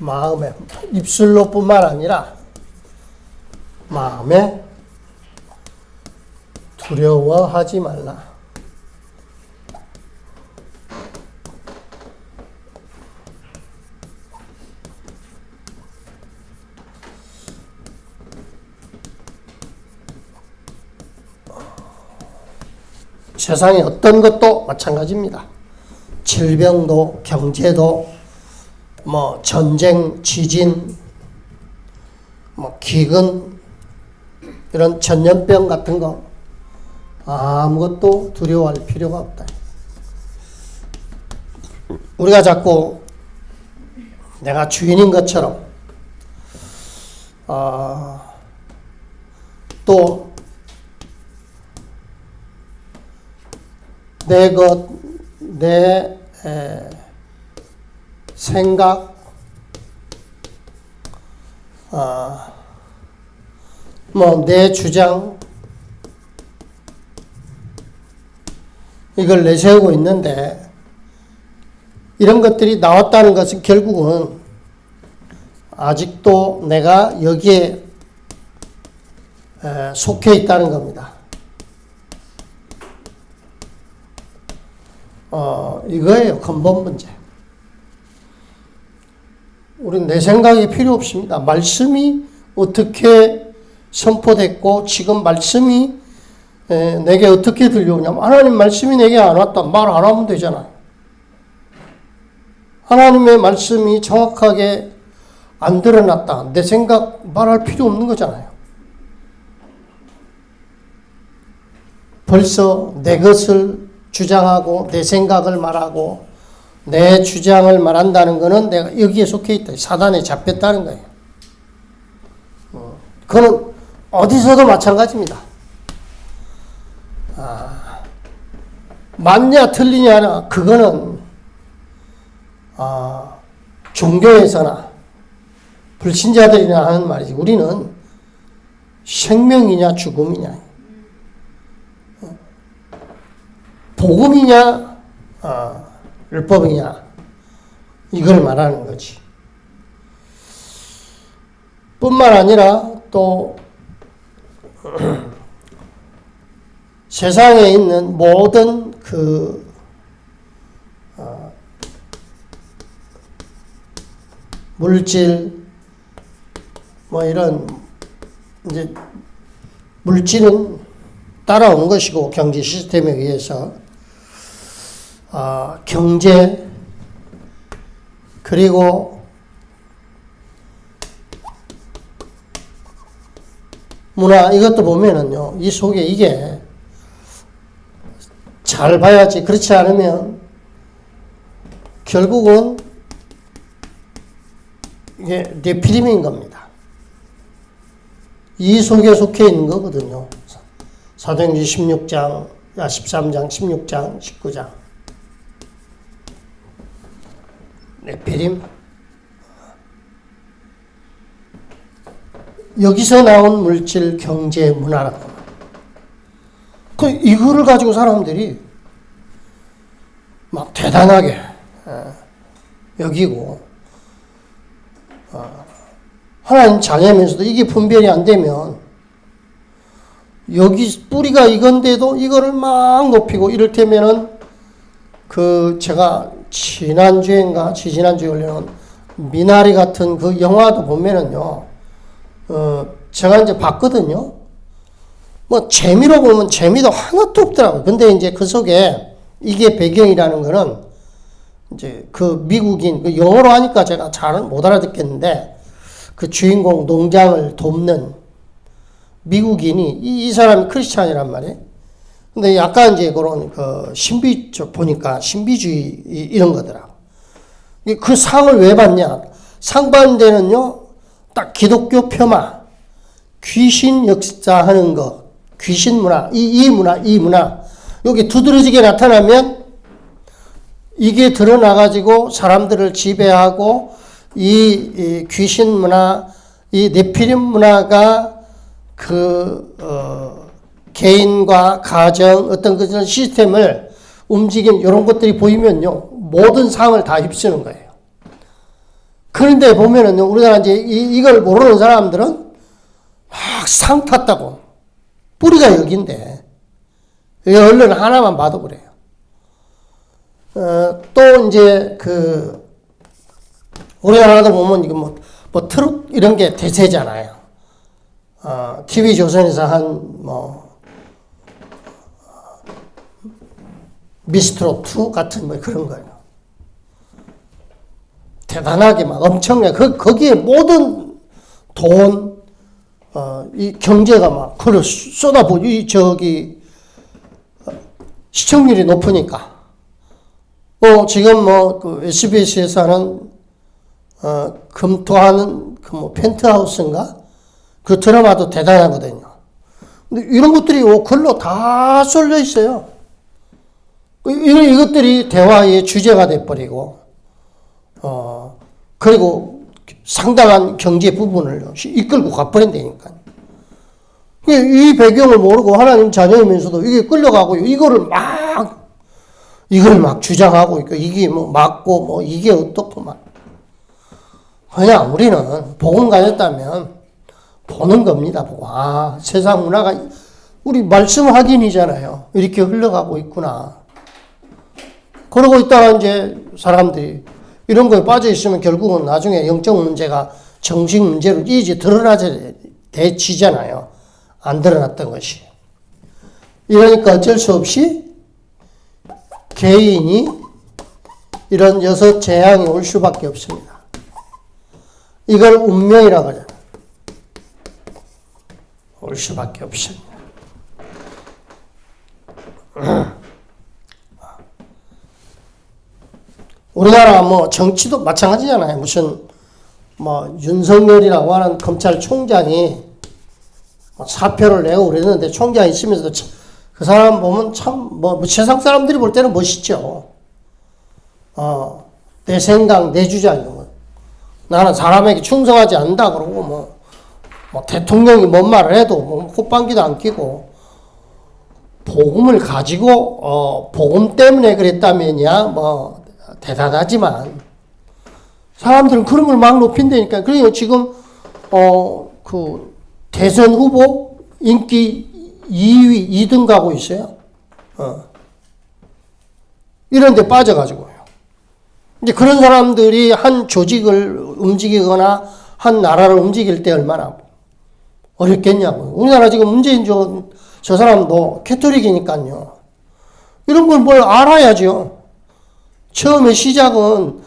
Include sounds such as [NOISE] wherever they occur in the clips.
마음에 입술로뿐만 아니라 마음에 두려워하지 말라. 세상의 어떤 것도 마찬가지입니다. 질병도 경제도 뭐 전쟁, 지진, 뭐 기근 이런 전염병 같은 거 아무것도 두려워할 필요가 없다. 우리가 자꾸 내가 주인인 것처럼 어, 또 내 것, 내 에, 생각, 어, 뭐, 내 주장, 이걸 내세우고 있는데, 이런 것들이 나왔다는 것은 결국은 아직도 내가 여기에 에, 속해 있다는 겁니다. 어, 이거예요. 근본 문제. 우리 내 생각이 필요 없습니다. 말씀이 어떻게 선포됐고, 지금 말씀이 에, 내게 어떻게 들려오냐면, 하나님 말씀이 내게 안 왔다. 말 안 하면 되잖아요. 하나님의 말씀이 정확하게 안 드러났다. 내 생각 말할 필요 없는 거잖아요. 벌써 내 것을 주장하고 내 생각을 말하고 내 주장을 말한다는 것은 내가 여기에 속해 있다. 사단에 잡혔다는 거예요. 어, 그거는 어디서도 마찬가지입니다. 아, 맞냐 틀리냐나 그거는 아, 종교에서나 불신자들이나 하는 말이지. 우리는 생명이냐 죽음이냐 복음이냐, 어, 율법이냐, 이걸 말하는 거지. 뿐만 아니라 또 [CLEARS THROAT] 세상에 있는 모든 그 어, 물질 뭐 이런 이제 물질은 따라온 것이고 경제 시스템에 의해서 어, 경제 그리고 문화 이것도 보면은요 이 속에 이게 잘 봐야지 그렇지 않으면 결국은 이게 네피림인 겁니다. 이 속에 속해 있는 거거든요. 사도행전 16장, 13장, 16장, 19장. 네피림. 여기서 나온 물질, 경제, 문화라고. 그 이거를 가지고 사람들이 막 대단하게 어, 여기고 어, 하나님 자녀면서도 이게 분별이 안 되면 여기 뿌리가 이건데도 이거를 막 높이고 이를테면은 그 제가 지난주인가 지지난주에 올려놓은 미나리 같은 그 영화도 보면은요, 어, 제가 이제 봤거든요. 뭐, 재미로 보면 재미도 하나도 없더라고요. 근데 이제 그 속에 이게 배경이라는 거는 이제 그 미국인, 그 영어로 하니까 제가 잘 못 알아듣겠는데 그 주인공 농장을 돕는 미국인이 이, 이 사람이 크리스찬이란 말이에요. 근데 약간 이제 그런 그 신비 쪽 보니까 신비주의 이- 이런 거더라고. 이그 상을 왜 받냐? 상 받는 데는요, 딱 기독교 폄하, 귀신 역사하는 거, 귀신 문화, 이, 이 문화, 이 문화. 여기 두드러지게 나타나면 이게 드러나가지고 사람들을 지배하고 이, 이 귀신 문화, 이 네피림 문화가 그, 어, 개인과 가정, 어떤 그런 그런데 보면은요, 우리가 이제 이, 이걸 모르는 사람들은 막 상 탔다고. 뿌리가. 이 언론 하나만 봐도 그래요. 어, 또 이제 그, 우리나라도 보면 이거 뭐, 뭐 트롯 이런 게 대세잖아요. 어, TV조선에서 한 뭐, 미스트롯 2 같은 뭐 그런 거예요. 대단하게 막 엄청나게 그 거기에 모든 돈, 어, 이 경제가 막 그걸 쏟아부 이 저기 어, 시청률이 높으니까. 어 지금 뭐그 SBS에서 하는 어 금토하는 그 뭐 펜트하우스인가 그 드라마도 대단하거든요. 근데 이런 것들이 오 글로 다 쏠려 있어요. 그 이런 이것들이 대화의 주제가 돼버리고, 어, 그리고 상당한 경제 부분을 이끌고 가버린다니까. 이 배경을 모르고 하나님 자녀이면서도 이게 끌려가고 이거를 막, 이걸 막 주장하고 있고, 이게 뭐 맞고, 뭐 이게 어떻고 막. 그냥 우리는 복음 가졌다면 보는 겁니다. 보고, 아, 세상 문화가 우리 말씀 확인이잖아요. 이렇게 흘러가고 있구나. 그러고 있다가 이제 사람들이 이런 거에 빠져 있으면 결국은 나중에 영적 문제가 정식 문제로 이제 드러나게 되지잖아요. 안 드러났던 것이. 이러니까 어쩔 수 없이 개인이 이런 여섯 재앙이 올 수밖에 없습니다. 이걸 운명이라고 하잖아요. 올 수밖에 없습니다. [CLEARS THROAT] 우리나라 뭐 정치도 마찬가지잖아요. 무슨 뭐 윤석열이라고 하는 검찰총장이 뭐 사표를 내고 그랬는데 총장이 있으면서도 참- 그 사람 보면 참뭐 세상 사람들이 볼 때는 멋있죠. 어, 내 생각, 내 주장이고 나는 사람에게 충성하지 않는다 그러고 뭐, 뭐 대통령이 뭔 말을 해도 뭐 콧방귀도 안 끼고 복음을 가지고 어, 복음 때문에 그랬다면야 뭐 대단하지만 사람들은 그런 걸 막 높인다니까. 그러니까 지금 어 그 대선 후보 인기 2위 2등 가고 있어요. 어. 이런 데 빠져가지고요. 이제 그런 사람들이 한 조직을 움직이거나 한 나라를 움직일 때 얼마나 어렵겠냐고요. 우리나라 지금 문재인 저, 저 사람도 캐토릭이니까요. 이런 걸 뭘 알아야죠. 처음에 시작은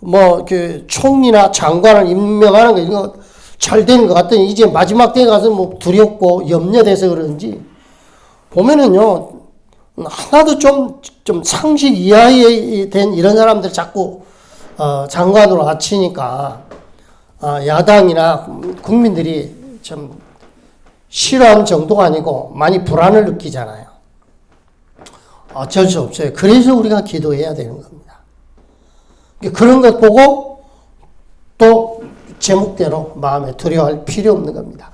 뭐그 총리나 장관을 임명하는 거 이거 잘 되는 것 같더니 이제 마지막 때 가서 뭐 두렵고 염려돼서 그런지 보면은요 하나도 좀좀 상식 이하에 된 이런 사람들 자꾸 어, 장관으로 아치니까 어, 야당이나 국민들이 좀 싫어하는 정도가 아니고 많이 불안을 느끼잖아요. 어쩔 수 없어요. 그래서 우리가 기도해야 되는 겁니다. 그런 것 보고 또 제목대로 마음에 두려워할 필요 없는 겁니다.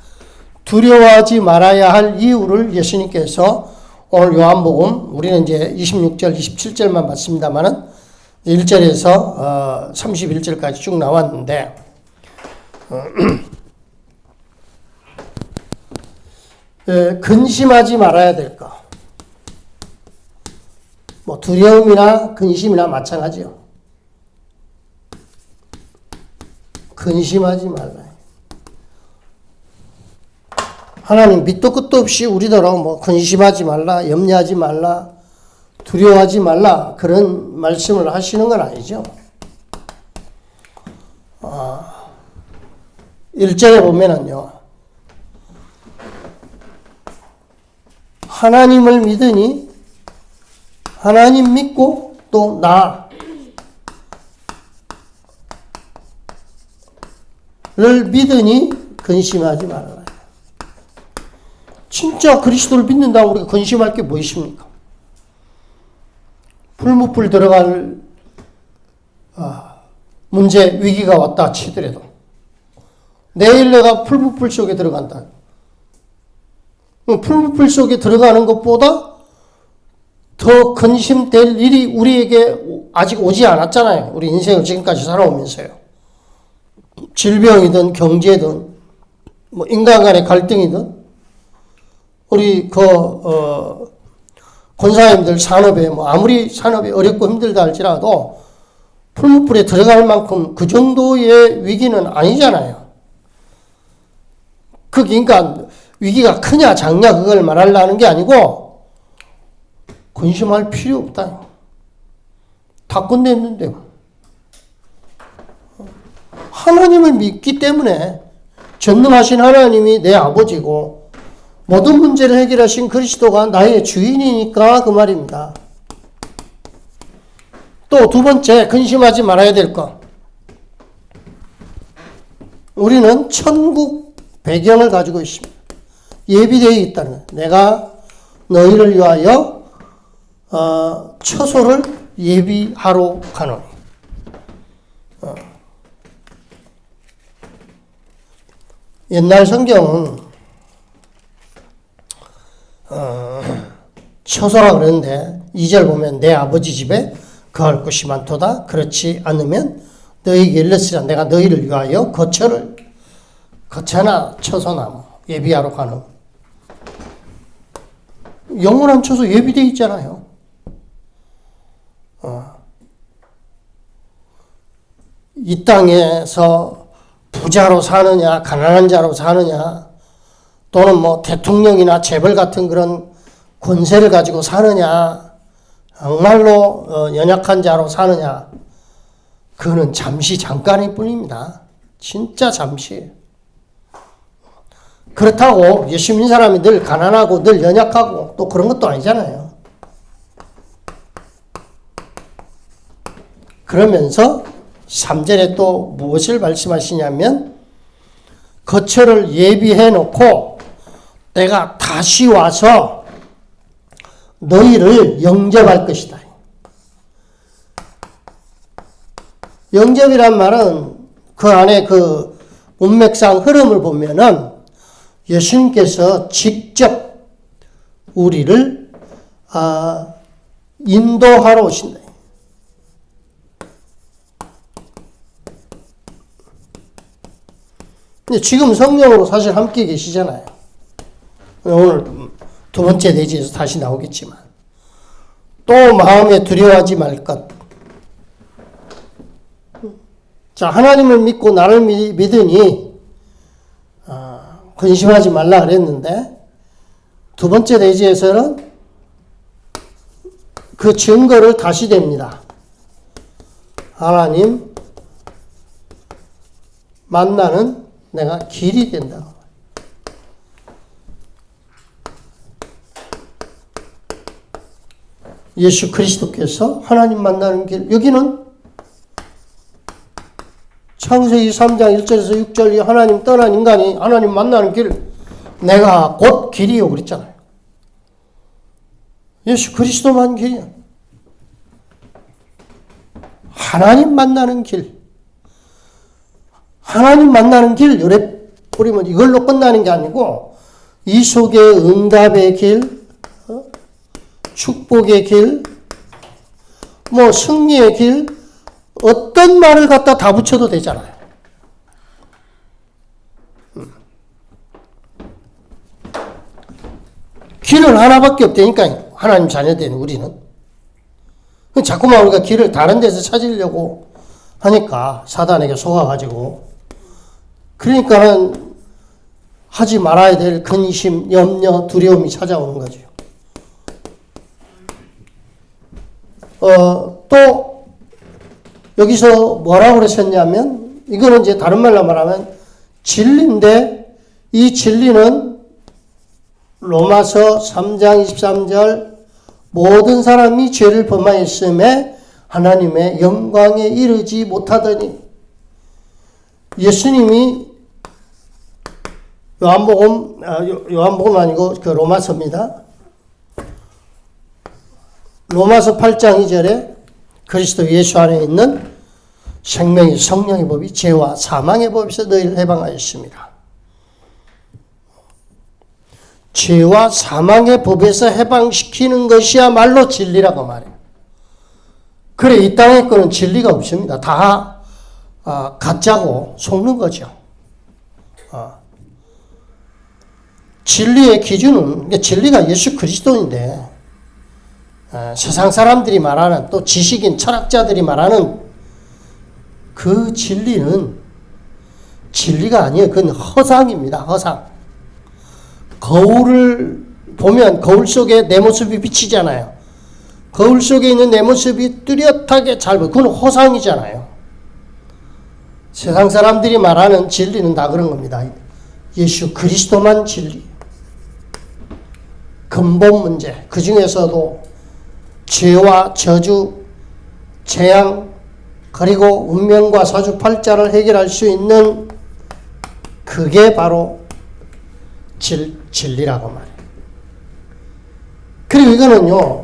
두려워하지 말아야 할 이유를 예수님께서 오늘 요한복음 우리는 이제 26절, 27절만 봤습니다만은 1절에서 어, 31절까지 쭉 나왔는데 어, [CLEARS THROAT] 에, 근심하지 말아야 될 거. 뭐 두려움이나 근심이나 마찬가지요. 근심하지 말라. 하나님 밑도 끝도 없이 우리더러 뭐 근심하지 말라, 염려하지 말라, 두려워하지 말라 그런 말씀을 하시는 건 아니죠. 아, 1절에 보면은요. 하나님을 믿으니 하나님 믿고 또 나. 를 믿으니 근심하지 말아라. 진짜 그리스도를 믿는다고 우리가 근심할 게 뭐 있습니까? 풀무불 들어갈 아, 문제 위기가 왔다 치더라도 내일 내가 풀무불 속에 들어간다. 풀무불 속에 들어가는 것보다 더 근심될 일이 우리에게 아직 오지 않았잖아요. 우리 인생을 지금까지 살아오면서요. 질병이든 경제든 뭐 인간 간의 갈등이든 우리 그 어, 권사님들 산업에 뭐 아무리 산업이 어렵고 힘들다 할지라도 풀무불에 들어갈 만큼 그 정도의 위기는 아니잖아요. 그 그러니까 위기가 크냐 작냐 그걸 말하려는 게 아니고 근심할 필요 없다. 다 끝냈는데 하나님을 믿기 때문에 전능하신 하나님이 내 아버지고 모든 문제를 해결하신 그리스도가 나의 주인이니까 그 말입니다. 또 두 번째 근심하지 말아야 될 것. 우리는 천국 배경을 가지고 있습니다. 예비되어 있다는. 내가 너희를 위하여 어, 처소를 예비하러 가노니. 어. 옛날 성경은 어, 처소라 그러는데 2절 보면 내 아버지 집에 거할 곳이 많도다. 그렇지 않으면 너희에게 일렀으라 내가 너희를 위하여 거처를 거처나 처소나 뭐 예비하러 가는 영원한 처소 예비되어 있잖아요. 어. 이 땅에서 부자로 사느냐, 가난한 자로 사느냐, 또는 뭐 대통령이나 재벌 같은 그런 권세를 가지고 사느냐, 정말로 어, 연약한 자로 사느냐, 그거는 잠시 잠깐일 뿐입니다. 진짜 잠시. 그렇다고 예수 믿는 사람이 늘 가난하고 늘 연약하고 또 그런 것도 아니잖아요. 그러면서 3절에 또 무엇을 말씀하시냐면 거처를 예비해 놓고 내가 다시 와서 너희를 영접할 것이다. 영접이란 말은 그 안에 그 문맥상 흐름을 보면은 예수님께서 직접 우리를 아, 인도하러 오신다. 근데 지금 성령으로 사실 함께 계시잖아요. 오늘 두 번째 대지에서 다시 나오겠지만 또 마음에 두려워하지 말 것. 자 하나님을 믿고 나를 믿- 믿으니 아, 근심하지 말라 그랬는데 두 번째 대지에서는 그 증거를 다시 댑니다. 하나님 만나는 내가 길이 된다. 예수 그리스도께서 하나님 만나는 길. 여기는 창세기 3장 1절에서 6절 이 하나님 떠난 인간이 하나님 만나는 길. 내가 곧 길이요 그랬잖아요. 예수 그리스도만 길이야. 하나님 만나는 길. 하나님 만나는 길, 요래 뿌리면 이걸로 끝나는 게 아니고, 이 속에 응답의 길, 어? 축복의 길, 뭐 승리의 길, 어떤 말을 갖다 다 붙여도 되잖아요. 음. 길은 하나밖에 없다니까, 하나님 자녀된 우리는. 자꾸만 우리가 길을 다른 데서 찾으려고 하니까 사단에게 속아가지고 그러니까는 하지 말아야 될 근심, 염려, 두려움이 찾아오는 거죠. 어, 또 여기서 뭐라고 그러셨냐면 이거는 이제 다른 말로 말하면 진리인데 이 진리는 로마서 3장 23절 모든 사람이 죄를 범하였음에 하나님의 영광에 이르지 못하더니 예수님이 요한복음 아, 요- 요한복음 아니고 그 로마서입니다. 로마서 8장 2절에 그리스도 예수 안에 있는 생명의 성령의 법이 죄와 사망의 법에서 너희를 해방하였습니다. 죄와 사망의 법에서 해방시키는 것이야말로 진리라고 말해요. 그래 이 땅에 거는 진리가 없습니다. 다 아, 가짜고 속는 거죠. 아. 진리의 기준은 그러니까 진리가 예수 그리스도인데 아, 세상 사람들이 말하는 또 지식인 철학자들이 말하는 그 진리는 진리가 아니에요. 그건 허상입니다. 허상. 거울을 보면 거울 속에 내 모습이 비치잖아요. 거울 속에 있는 내 모습이 뚜렷하게 잘 보여. 그건 허상이잖아요. 세상 사람들이 말하는 진리는 다 그런 겁니다. 예수 그리스도만 진리. 근본 문제. 그 중에서도 죄와 저주, 재앙, 그리고 운명과 사주팔자를 해결할 수 있는 그게 바로 질, 진리라고 말해요. 그리고 이거는요,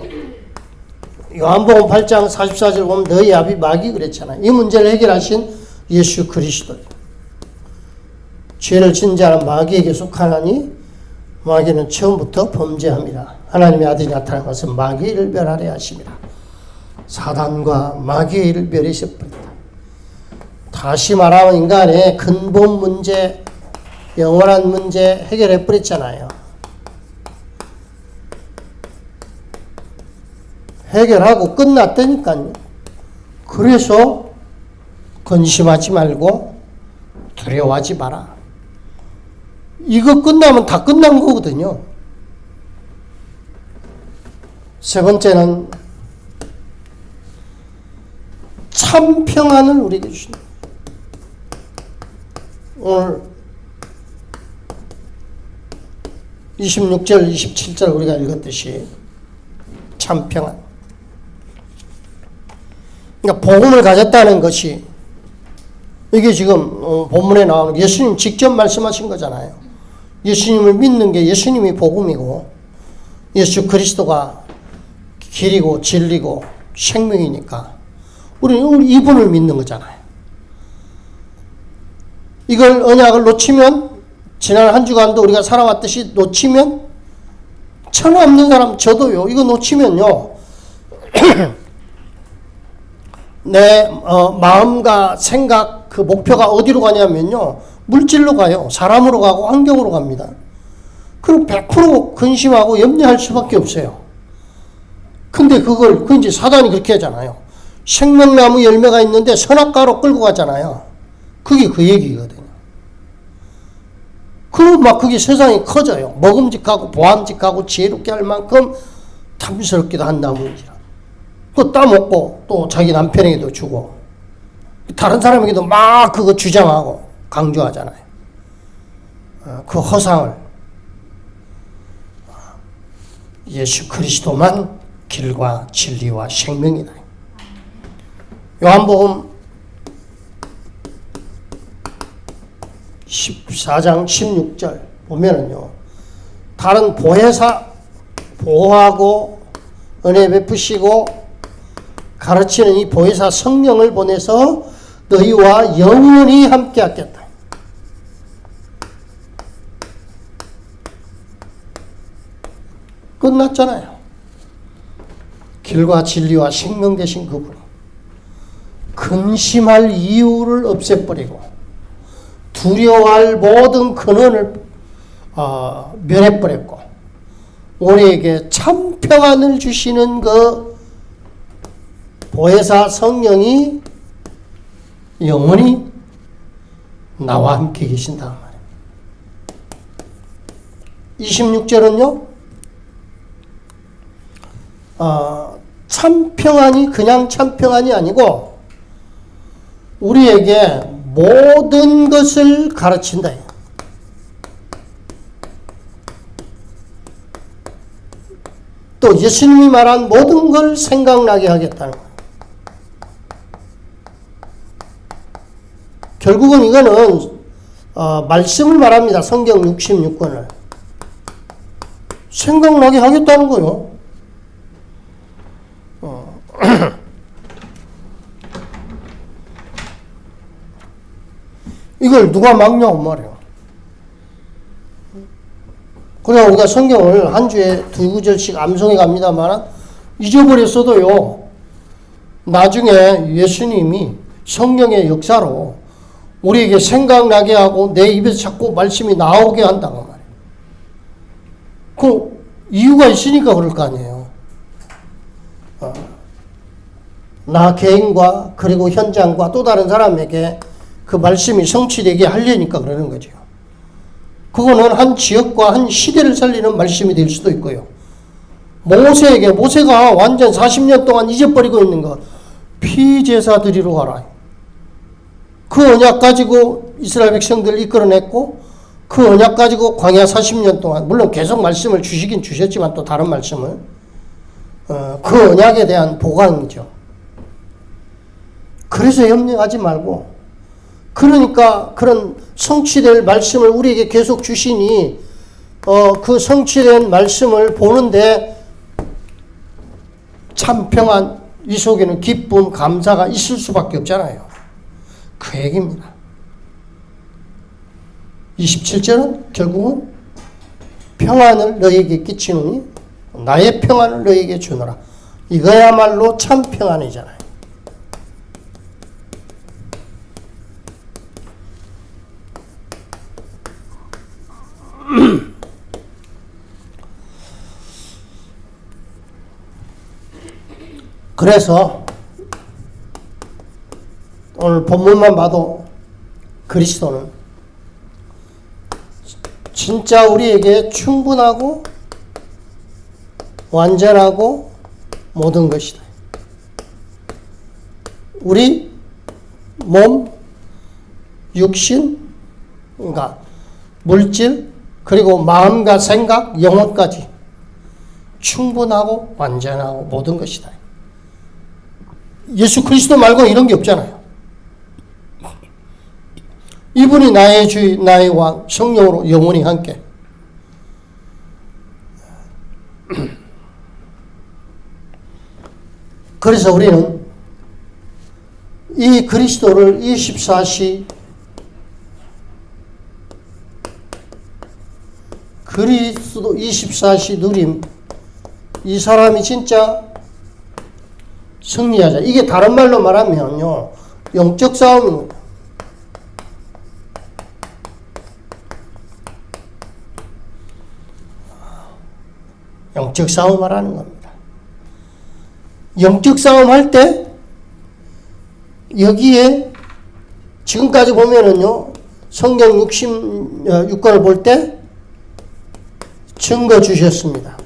요한복음 8장 44절 보면 너희 아비 마귀 그랬잖아요. 이 문제를 해결하신 예수 그리스도. 죄를 진 자는 마귀에게 속하나니 마귀는 처음부터 범죄합니다. 하나님의 아들이 나타난 것은 마귀를 멸하려 하십니다. 사단과 마귀의 일을 멸하셨습니다. 다시 말하면 인간의 근본 문제, 영원한 문제 해결해 버렸잖아요. 해결하고 끝났다니까요. 그래서 근심하지 말고 두려워하지 마라. 이거 끝나면 다 끝난 거거든요. 세 번째는 참 평안을 우리에게 주신다. 오늘 26절, 27절 우리가 읽었듯이 참 평안. 그러니까 복음을 가졌다는 것이 이게 지금 어, 본문에 나오는 예수님 직접 말씀하신 거잖아요. 예수님을 믿는 게 예수님이 복음이고 예수 그리스도가 길이고 진리고 생명이니까 우리는 이분을 믿는 거잖아요. 이걸 언약을 놓치면 지난 한 주간도 우리가 살아왔듯이 놓치면 천하 없는 사람 저도요. 이거 놓치면요. [CLEARS THROAT] 내 어, 마음과 생각 그 목표가 어디로 가냐면요. 물질로 가요. 사람으로 가고 환경으로 갑니다. 그럼 100% 근심하고 염려할 수밖에 없어요. 근데 그걸 그 이제 사단이 그렇게 하잖아요. 생명나무 열매가 있는데 선악과로 끌고 가잖아요. 그게 그 얘기거든요. 그럼 막 그게 세상이 커져요. 먹음직하고 보암직하고 지혜롭게 할 만큼 탐스럽기도 한다 문제라. 그 따먹고 또 자기 남편에게도 주고 다른 사람에게도 막 그거 주장하고 강조하잖아요. 어, 그 허상을 예수 그리스도만 길과 진리와 생명이다. 요한복음 14장 16절 보면은요. 다른 보혜사 보호하고 은혜 베푸시고 가르치는 이 보혜사 성령을 보내서 너희와 영원히 함께 하겠다. 끝났잖아요. 길과 진리와 생명 되신 그분. 근심할 이유를 없애버리고 두려워할 모든 근원을 어, 멸해버렸고 우리에게 참 평안을 주시는 그 보혜사 성령이 영원히 나와 함께 계신다 말이에요. 26절은요. 어, 참 평안이 그냥 참 평안이 아니고 우리에게 모든 것을 가르친다. 또 예수님이 말한 모든 걸 생각나게 하겠다는 거예요. 결국은 이거는 어, 말씀을 말합니다. 성경 66권을. 생각나게 하겠다는 거요. 어. [CLEARS THROAT] 이걸 누가 막냐고 말이에요. 그냥 우리가 성경을 한 주에 두 구절씩 암송해 갑니다만 잊어버렸어도요. 나중에 예수님이 성령의 역사로 우리에게 생각나게 하고 내 입에서 자꾸 말씀이 나오게 한다고 말이에요. 그 이유가 있으니까 그럴 거 아니에요. 어. 나 개인과 그리고 현장과 또 다른 사람에게 그 말씀이 성취되게 하려니까 그러는 거죠. 그거는 한 지역과 한 시대를 살리는 말씀이 될 수도 있고요. 모세에게 모세가 완전 40년 동안 잊어버리고 있는 것 피제사 드리러 가라. 그 언약 가지고 이스라엘 백성들을 이끌어냈고 그 언약 가지고 광야 40년 동안 물론 계속 말씀을 주시긴 주셨지만 또 다른 말씀을 어, 그 언약에 대한 보강이죠. 그래서 염려하지 말고 그러니까 그런 성취될 말씀을 우리에게 계속 주시니 어, 그 성취된 말씀을 보는데 참 평안 이 속에는 기쁨 감사가 있을 수밖에 없잖아요. 그 얘기입니다. 27절은 결국은 평안을 너에게 끼치노니 나의 평안을 너에게 주노라. 이거야말로 참 평안이잖아요. 그래서 오늘 본문만 봐도 그리스도는 진짜 우리에게 충분하고 완전하고 모든 것이다. 우리 몸, 육신, 그러니까 물질, 그리고 마음과 생각, 영혼까지 충분하고 완전하고 모든 것이다. 예수 그리스도 말고 이런 게 없잖아요. 이분이 나의 주, 나의 왕, 성령으로 영원히 함께. [CLEARS THROAT] 그래서 우리는 이 그리스도를 24시 그리스도 24시 누림 이 사람이 진짜 승리하자. 이게 다른 말로 말하면요. 영적 싸움입 영적 싸움을 하는 겁니다. 영적 싸움 할 때 여기에 지금까지 보면은요. 성경 66권을 볼 때 증거 주셨습니다.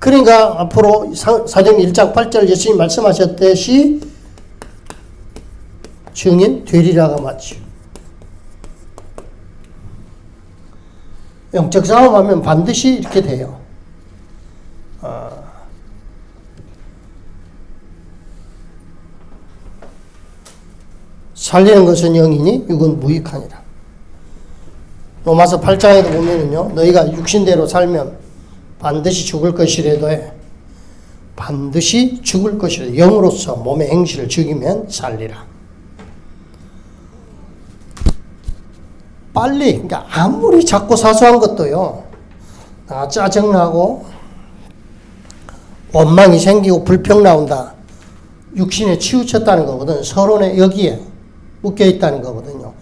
그러니까 앞으로 사정 1장 8절 예수님 말씀하셨듯이 증인 되리라가 맞죠. 영적 싸움하면 반드시 이렇게 돼요. 아. 살리는 것은 영이니 육은 무익하니라. 로마서 8장에도 보면은요, 너희가 육신대로 살면 반드시 죽을 것이라도 해. 반드시 죽을 것이라 영으로서 몸의 행실을 죽이면 살리라. 빨리, 그러니까 아무리 작고 사소한 것도요, 아, 짜증나고, 원망이 생기고 불평 나온다. 육신에 치우쳤다는 거거든. 서론에 여기에 묶여 있다는 거거든요.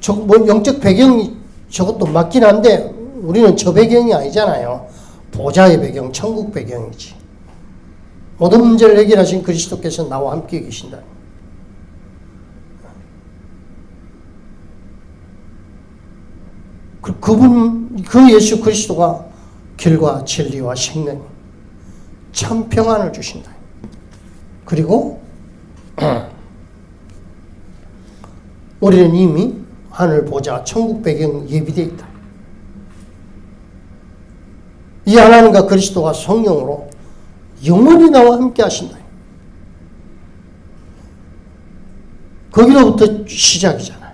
저, 뭐, 영적 배경이 저것도 맞긴 한데, 우리는 저 배경이 아니잖아요. 보좌의 배경, 천국 배경이지. 모든 문제를 해결하신 그리스도께서 나와 함께 계신다. 그, 그분, 그 예수 그리스도가 길과 진리와 생명, 참 평안을 주신다. 그리고 [CLEARS THROAT] 우리는 이미 하늘 보자 천국 배경 예비되어 있다. 이 하나님과 그리스도가 성령으로 영원히 나와 함께 하신다. 거기로부터 시작이잖아요.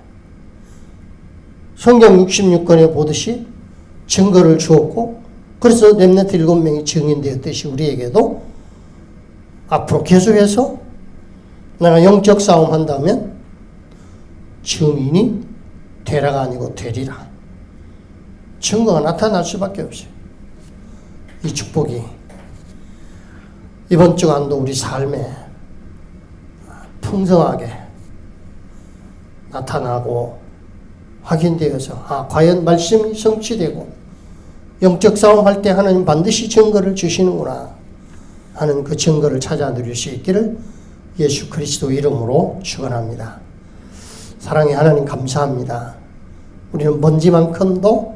성경 66권에 보듯이 증거를 주었고, 그래서 렘넌트 일곱 명이 증인되었듯이 우리에게도 앞으로 계속해서 내가 영적 싸움 한다면 증인이 되라가 아니고 되리라. 증거가 나타날 수밖에 없어요. 이 축복이 이번 주간도 우리 삶에 풍성하게 나타나고 확인되어서 아 과연 말씀이 성취되고 영적 싸움할 때 하나님 반드시 증거를 주시는구나 하는 그 증거를 찾아 누릴 수 있기를 예수 그리스도 이름으로 축원합니다. 사랑의 하나님 감사합니다. 우리는 먼지만큼도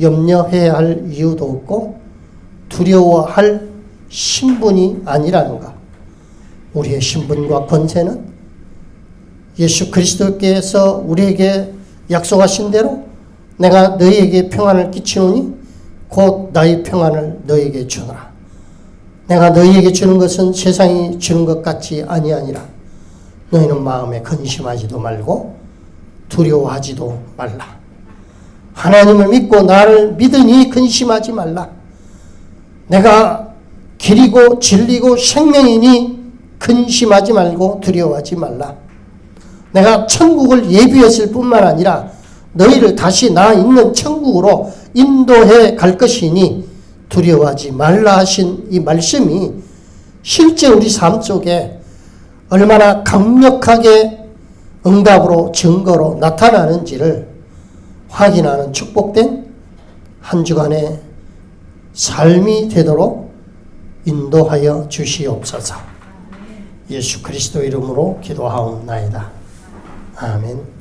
염려해야 할 이유도 없고 두려워할 신분이 아니라는 것. 우리의 신분과 권세는 예수 그리스도께서 우리에게 약속하신 대로 내가 너희에게 평안을 끼치노니 곧 나의 평안을 너희에게 주노라. 내가 너희에게 주는 것은 세상이 주는 것 같이 아니하니라. 너희는 마음에 근심하지도 말고 두려워하지도 말라. 하나님을 믿고 나를 믿으니 근심하지 말라. 내가 길이고 진리고 생명이니 근심하지 말고 두려워하지 말라. 내가 천국을 예비했을 뿐만 아니라 너희를 다시 나 있는 천국으로 인도해 갈 것이니 두려워하지 말라 하신 이 말씀이 실제 우리 삶 속에 얼마나 강력하게 응답으로 증거로 나타나는지를 확인하는 축복된 한 주간의 삶이 되도록 인도하여 주시옵소서. 예수 그리스도 이름으로 기도하옵나이다. 아멘.